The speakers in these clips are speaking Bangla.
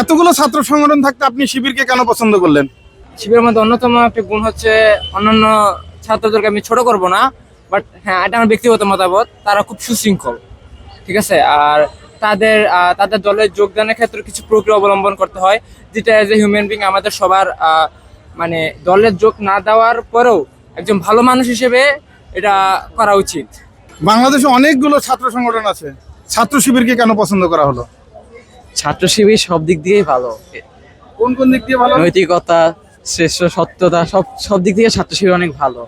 এতগুলো ছাত্র সংগঠন থাকতে আপনি শিবিরকে কেন পছন্দ করলেন? শিবিরের মধ্যে অন্যতম একটা গুণ হচ্ছে অন্যান্য ছাত্রদেরকে আমি ছোট করব না বাট হ্যাঁ এটা আমার ব্যক্তিগত মতামত তারা খুব সুশৃঙ্খল ঠিক আছে? আর তাদের তাদের দলে যোগদানের ক্ষেত্রে কিছু প্রক্রিয়া অবলম্বন করতে হয় যেটা এজ এ হিউম্যান বিং আমাদের সবার মানে দলের যোগ না দেওয়ার পরেও একজন ভালো মানুষ হিসেবে এটা করা উচিত। বাংলাদেশে অনেকগুলো ছাত্র সংগঠন আছে ছাত্র শিবিরকে কেন পছন্দ করা হলো? ছাত্র শিবির সব দিক দিয়েই ভালো। কোন কোন দিক দিয়ে ভালো? নৈতিকতা শ্রেষ্ঠ সত্যতা সব সব দিক থেকে ছাত্র শিবির অনেক ভালো।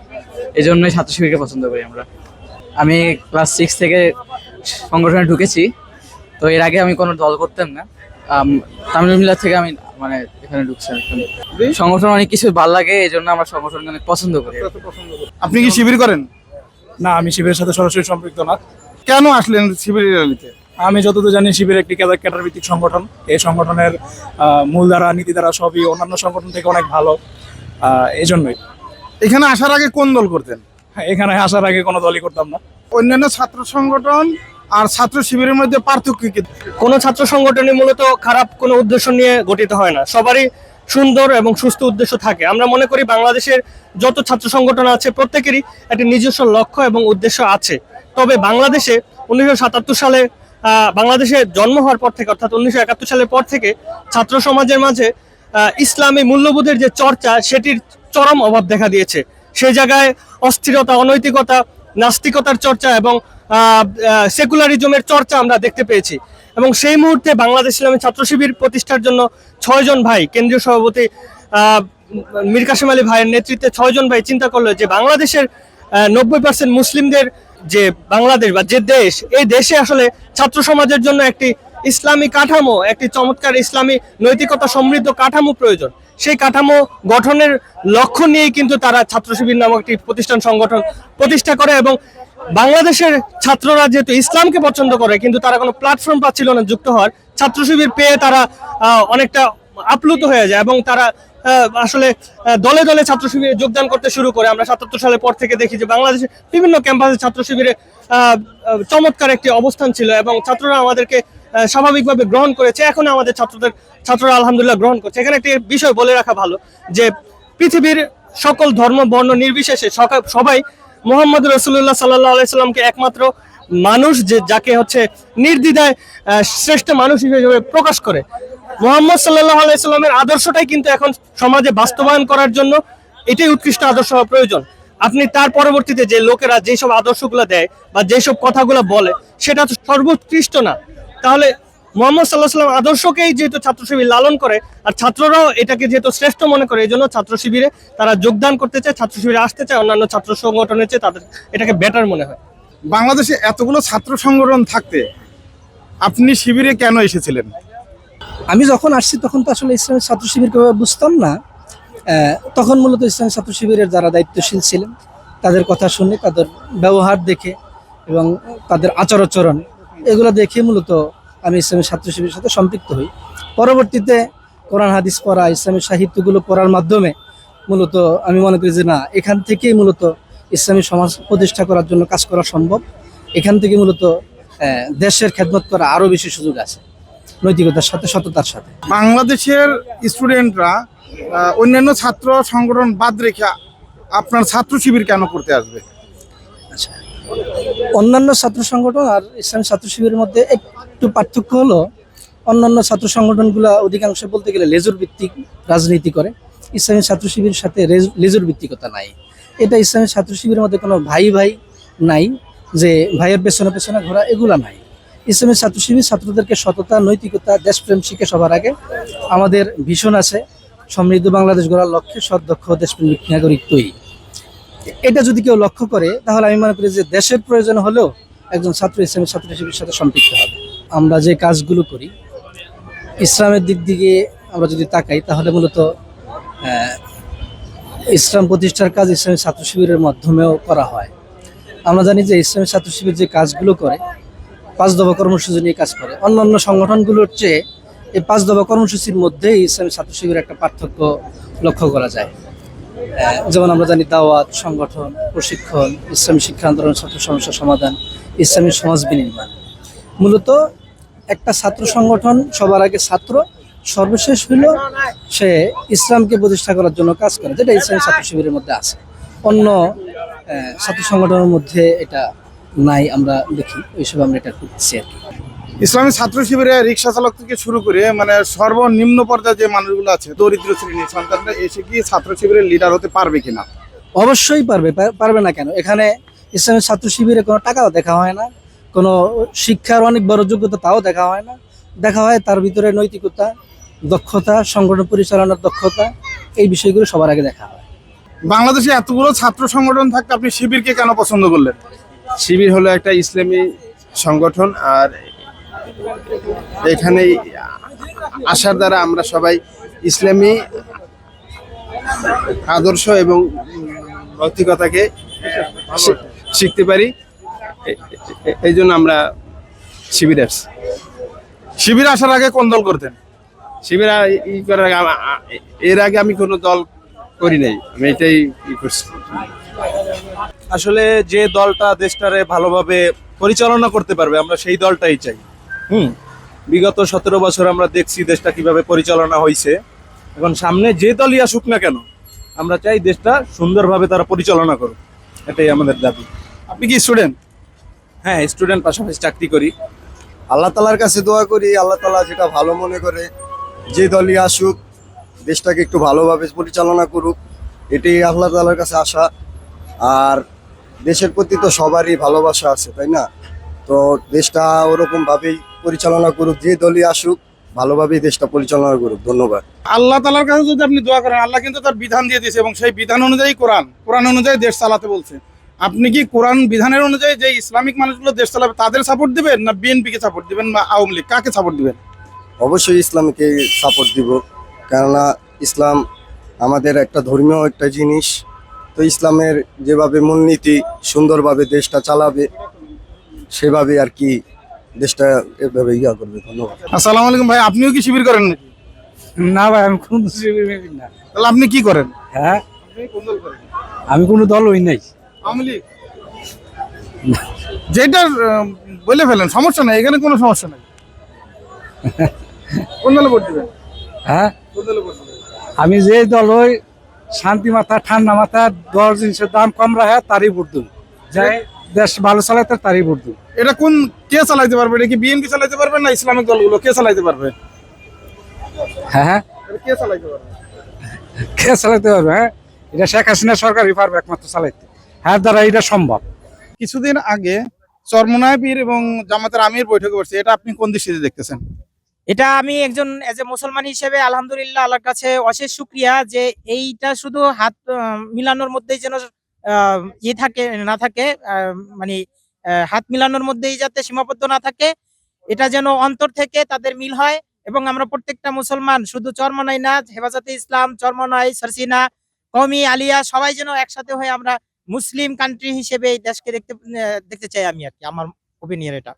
এই জন্যই ছাত্র শিবিরকে পছন্দ করি আমরা। আমি ক্লাস সিক্স থেকে সংগঠনে ঢুকেছি তো এর আগে আমি কোনো দল করতাম না। আম, তামিল মিলার থেকে আমি মানে এখানে ঢুকছি এখন। সংগঠন অনেক কিছু ভালো লাগে এই জন্য আমার সংগঠনকে অনেক পছন্দ করি। আপনি কি শিবির করেন? না আমি শিবিরের সাথে সরাসরি সম্পৃক্ত না। কেন আসলেন শিবির র্যালিতে? আমি যতদূর জানি শিবির একটি ক্যাডার ভিত্তিক সংগঠন। এই সংগঠনের মূল ধারা নীতি ধারা সবই অন্যান্য সংগঠন থেকে অনেক ভালো। এই জন্যই এখানে আসার আগে কোন দল করতেন? হ্যাঁ, এখানে আসার আগে কোনো দলই করতাম না। অন্যান্য ছাত্র সংগঠন আর ছাত্র শিবিরের মধ্যে পার্থক্য কি? কোনো ছাত্র সংগঠনই মূলত খারাপ কোনো উদ্দেশ্য নিয়ে গঠিত হয় না। সবারই সুন্দর এবং সুস্থ উদ্দেশ্য থাকে। আমরা মনে করি বাংলাদেশের যত ছাত্র সংগঠন আছে প্রত্যেকেরই একটি নিজস্ব লক্ষ্য এবং উদ্দেশ্য আছে। তবে বাংলাদেশে উনিশশো সাতাত্তর সালে বাংলাদেশে জন্ম হওয়ার পর থেকে, অর্থাৎ উনিশশো একাত্তর সালের পর থেকে ছাত্র সমাজের মাঝে ইসলামী মূল্যবোধের যে চর্চা, সেটির চরম অভাব দেখা দিয়েছে। সেই জায়গায় অস্থিরতা, অনৈতিকতা, নাস্তিকতার চর্চা এবং সেকুলারিজমের চর্চা আমরা দেখতে পেয়েছি। এবং সেই মুহূর্তে বাংলাদেশ ইসলামী ছাত্র শিবির প্রতিষ্ঠার জন্য ছয়জন ভাই, কেন্দ্রীয় সভাপতি মীর কাসেম আলী ভাইয়ের নেতৃত্বে ছয়জন ভাই চিন্তা করল যে বাংলাদেশের নব্বই পার্সেন্ট মুসলিমদের যে বাংলাদেশ বা যে দেশ, এই দেশে আসলে ছাত্র সমাজের জন্য একটি ইসলামী কাঠামো, একটি চমৎকার ইসলামী নৈতিকতা সমৃদ্ধ কাঠামো প্রয়োজন। সেই কাঠামো গঠনের লক্ষ্য নিয়েই কিন্তু তারা ছাত্র শিবির নামক একটি প্রতিষ্ঠান সংগঠন প্রতিষ্ঠা করে এবং বাংলাদেশের ছাত্ররা যেহেতু ইসলামকে পছন্দ করে, কিন্তু তারা কোনো প্ল্যাটফর্ম পাচ্ছিল না যুক্ত হওয়ার ছাত্র শিবির পেয়ে তারা অনেকটা আপ্লুত হয়ে যায় এবং তারা আসলে দলে দলে ছাত্র শিবিরে যোগদান করতে শুরু করে। আমরা সাতাত্তর সালের পর থেকে দেখি যে বাংলাদেশে বিভিন্ন ক্যাম্পাসে ছাত্র শিবিরে চমৎকার একটি অবস্থান ছিল এবং ছাত্ররা আমাদেরকে স্বাভাবিকভাবে গ্রহণ করেছে। এখন আমাদের ছাত্রদের, ছাত্ররা আলহামদুলিল্লাহ গ্রহণ করছে। এখানে একটি বিষয় বলে রাখা ভালো যে পৃথিবীর সকল ধর্ম, বর্ণ নির্বিশেষে সবাই মোহাম্মদ রসুল্লাহ সাল্লাহ আলাইসাল্লামকে একমাত্র মানুষ যে, যাকে হচ্ছে নির্দ্বিধায় শ্রেষ্ঠ মানুষ হিসেবে প্রকাশ করে। মোহাম্মদ সাল্লাহ আলাইসাল্লামের আদর্শটাই কিন্তু এখন সমাজে বাস্তবায়ন করার জন্য এটাই উৎকৃষ্ট আদর্শ হওয়া প্রয়োজন। আপনি তার পরবর্তীতে যে লোকেরা যেসব আদর্শগুলো দেয় বা যেসব কথাগুলো বলে, সেটা তো সর্বোৎকৃষ্ট না। তাহলে মোহাম্মদ সাল্লাহ সাল্লাম আদর্শকেই যেহেতু ছাত্র শিবির লালন করে, আর ছাত্ররাও এটাকে যেহেতু শ্রেষ্ঠ মনে করে এই জন্য ছাত্র শিবিরে তারা যোগদান করতে চায় ছাত্র শিবিরে আসতে চায়, অন্যান্য ছাত্র সংগঠনের চেয়ে তাদের এটাকে বেটার মনে হয়। বাংলাদেশে এতগুলো ছাত্র সংগঠন থাকতে আপনি শিবিরে কেন এসেছিলেন? আমি যখন আসছি, তখন তো আসলে ইসলামী ছাত্র শিবির কীভাবে বুঝতাম না। তখন মূলত ইসলামী ছাত্র শিবিরের যারা দায়িত্বশীল ছিলেন, তাদের কথা শুনে, তাদের ব্যবহার দেখে এবং তাদের আচার আচরণ এগুলো দেখে মূলত আমি ইসলামী ছাত্র শিবিরের সাথে সম্পৃক্ত হই। পরবর্তীতে কোরআন, হাদিস পড়া ইসলামী সাহিত্যগুলো পড়ার মাধ্যমে মূলত আমি মনে করি যে না, এখান থেকেই মূলত ইসলামী সমাজ প্রতিষ্ঠা করার জন্য কাজ করা সম্ভব। এখান থেকে মূলত দেশের খেদমত করা আরও বেশি সুযোগ আছে। নৈতিকতার সাথে সততার সাথে। বাংলাদেশের স্টুডেন্টরা অন্যান্য ছাত্র সংগঠন বাদ রেখে আপনার ছাত্র শিবির কেন করতে আসবে? আচ্ছা। অন্যান্য ছাত্র সংগঠন আর ইসলামী ছাত্র শিবিরের মধ্যে একটু পার্থক্য হলো অন্যান্য ছাত্র সংগঠনগুলো অধিকাংশ বলতে গেলে লেজুর ভিত্তিক রাজনীতি করে। ইসলামী ছাত্র শিবিরের সাথে লেজুর ভিত্তিকতা নাই। এটা ইসলামী ছাত্র শিবিরের মধ্যে কোনো ভাই ভাই নাই যে ভাইয়ের পেছনে পেছনে ঘোরা এগুলা নাই। ইসলামী ছাত্র শিবির ছাত্রদেরকে সততা, নৈতিকতা, দেশপ্রেম শিখে সবার আগে আমাদের ভীষণ আছে সমৃদ্ধ বাংলাদেশ গড়ার লক্ষ্যে সদক্ষ দেশপ্রেমিক নাগরিক তৈরি এটা যদি কেউ লক্ষ্য করে, তাহলে আমি মনে করি যে দেশের প্রয়োজন হলেও একজন ছাত্র ইসলামের ছাত্র হিসেবে সাথে সম্পৃক্ত হবে। আমরা যে কাজগুলো করি, ইসলামের দিক দিকে আমরা যদি তাকাই, তাহলে মূলত ইসলাম প্রতিষ্ঠার কাজ ইসলামী ছাত্র শিবিরের মাধ্যমেও করা হয়। আমরা জানি যে ইসলামী ছাত্র শিবির যে কাজগুলো করে পাঁচ দফা কর্মসূচি নিয়ে কাজ করে। অন্যান্য সংগঠনগুলোর চেয়ে এই পাঁচ দফা কর্মসূচির মধ্যেই ইসলামী ছাত্র শিবিরের একটা পার্থক্য লক্ষ্য করা যায়। যেমন আমরা জানি দাওয়াত, সংগঠন, প্রশিক্ষণ, ইসলামী শিক্ষা আন্দোলন, ছাত্র সমস্যা সমাধান, ইসলামী সমাজ বিনির্মাণ। মূলত একটা ছাত্র সংগঠন সবার আগে ছাত্র, সর্বশেষ হইল সে ইসলামকে প্রতিষ্ঠা করার জন্য কাজ করে, যেটা ইসলামী ছাত্র শিবিরের মধ্যে আছে। অন্য ছাত্র সংগঠনের মধ্যে এটা নাই আমরা দেখি। ওইসব আমরা এটা করতেছি আর কি। ইসলামী ছাত্র শিবিরে রিক্সা চালক থেকে শুরু করে মানে সর্বনিম্ন পর্যায়ে যে মানুষগুলো আছে দরিদ্র শ্রেণির সন্তানরা এসে কি ছাত্র শিবিরের লিডার হতে পারবে কিনা? অবশ্যই পারবে পারবে না কেন? এখানে ইসলামী ছাত্র শিবিরে কোনো টাকাও দেখা হয় না কোনো শিক্ষার অনেক বড় যোগ্যতা তাও দেখা হয় না। দেখা হয় তার ভিতরে নৈতিকতা দক্ষতা সংগঠন পরিচালনার দক্ষতা এই বিষয়গুলো সবার আগে দেখা হয়। বাংলাদেশে এতগুলো ছাত্র সংগঠন থাকতে আপনি শিবিরকে কেন পছন্দ করলেন? শিবির হলো একটা ইসলামী সংগঠন আর এখানে আসার দ্বারা আমরা সবাই ইসলামী আদর্শ এবং ভৌতিকতাকে শিখতে পারি। এই জন্য আমরা শিবিরে আসছি। শিবির আসার আগে কোন দল করতেন? শিবির ই করার আগে এর আগে আমি কোনো দল করি নাই। আমি এটাই ই করছি। আসলে যে দলটা দেশটারে ভালোভাবে পরিচালনা করতে পারবে আমরা সেই দলটাই চাই। হুম বিগত সতেরো বছর আমরা দেখছি দেশটা কীভাবে পরিচালনা হয়েছে এখন সামনে যে দলই আসুক না কেন আমরা চাই দেশটা সুন্দরভাবে তারা পরিচালনা করুক। এটাই আমাদের দাবি। আপনি কি স্টুডেন্ট? হ্যাঁ স্টুডেন্ট পাশাপাশি চাকরি করি। আল্লাহ তালার কাছে দোয়া করি আল্লাহ তালা যেটা ভালো মনে করে যে দলই আসুক দেশটাকে একটু ভালোভাবে পরিচালনা করুক এটাই আল্লাহ তালার কাছে আশা। আর দেশের প্রতি তো সবারই ভালোবাসা আছে তাই না? তো দেশটা ওরকম ভাবেই পরিচালনা করুক যে দলই আসুক ভালোভাবেই দেশটা পরিচালনা করুক। ধন্যবাদ। আল্লাহ তালার কাছে যদি আপনি দোয়া করেন আল্লাহ কিন্তু তার বিধান দিয়ে দিয়েছে এবং সেই বিধান অনুযায়ী কোরআন কোরআন অনুযায়ী দেশ চালাতে বলছে। আপনি কি কোরআন বিধানের অনুযায়ী যে ইসলামিক মানুষগুলো দেশ চালাবে তাদের সাপোর্ট দিবেন না বিএনপিকে সাপোর্ট দিবেন বা আওয়ামী লীগ? কাকে সাপোর্ট দিবেন? অবশ্যই ইসলামকে সাপোর্ট দিব। কেননা ইসলাম আমাদের একটা ধর্মীয় একটা জিনিস। তো ইসলামের যেভাবে মূলনীতি সুন্দরভাবে দেশটা চালাবে সেভাবে আর কি দেশটা এভাবে ইয়া করবে। ধন্যবাদ। আসসালামু আলাইকুম ভাই আপনিও কি শিবির করেন নাকি? না ভাই আমি কোনো না তাহলে আপনি কি করেন? হ্যাঁ? আমি কোনো দল হই নাই। যেটা বলে ফেলেন সমস্যা নাই এখানে কোনো সমস্যা নাই। কোন দলে ভোট দিবেন। হ্যাঁ? আমি যে দল হই শান্তি মাথা ঠান্ডা মাথা দশ জিনিসের দাম কম রাখে তারই ভোট দেব যাই দেশ ভালো চালাতে তারই ভোট দেব এটা কোন কে চালাইতে পারবে? এটা কি বিএনপি চালাইতে পারবে না ইসলামিক দলগুলো? কে চালাইতে পারবে? হ্যাঁ হ্যাঁ। কে চালাইতে পারবে? কে চালাতে পারবে হ্যাঁ? এটা শেখ হাসিনা সরকারই পারবে একমাত্র চালাইতে। হ্যাঁ দ্বারা এটা সম্ভব। কিছুদিন আগে চরমনায় পীর এবং জামাতের আমির বৈঠকে বসছে এটা আপনি কোন দৃষ্টিতে দেখতেছেন? এটা আমি একজন এজ এ মুসলমান হিসেবে আলহামদুলিল্লাহ আল্লাহর কাছে অশেষ শুক্রিয়া যে এইটা শুধু হাত মিলানোর মধ্যেই যেন ইয়ে থাকে, না থাকে মানে হাত মিলানোর মধ্যেই যাতে সীমাবদ্ধ না থাকে, এটা যেন অন্তর থেকে তাদের মিল হয় এবং আমরা প্রত্যেকটা মুসলমান শুধু চরমনাই না, হেফাজতে ইসলাম চরমনাই সরসিনা কমি আলিয়া, সবাই যেন একসাথে হয়ে আমরা মুসলিম কান্ট্রি হিসেবে এই দেশকে দেখতে দেখতে চাই আমি আর কি, আমার ওপিনিয়ন এটা।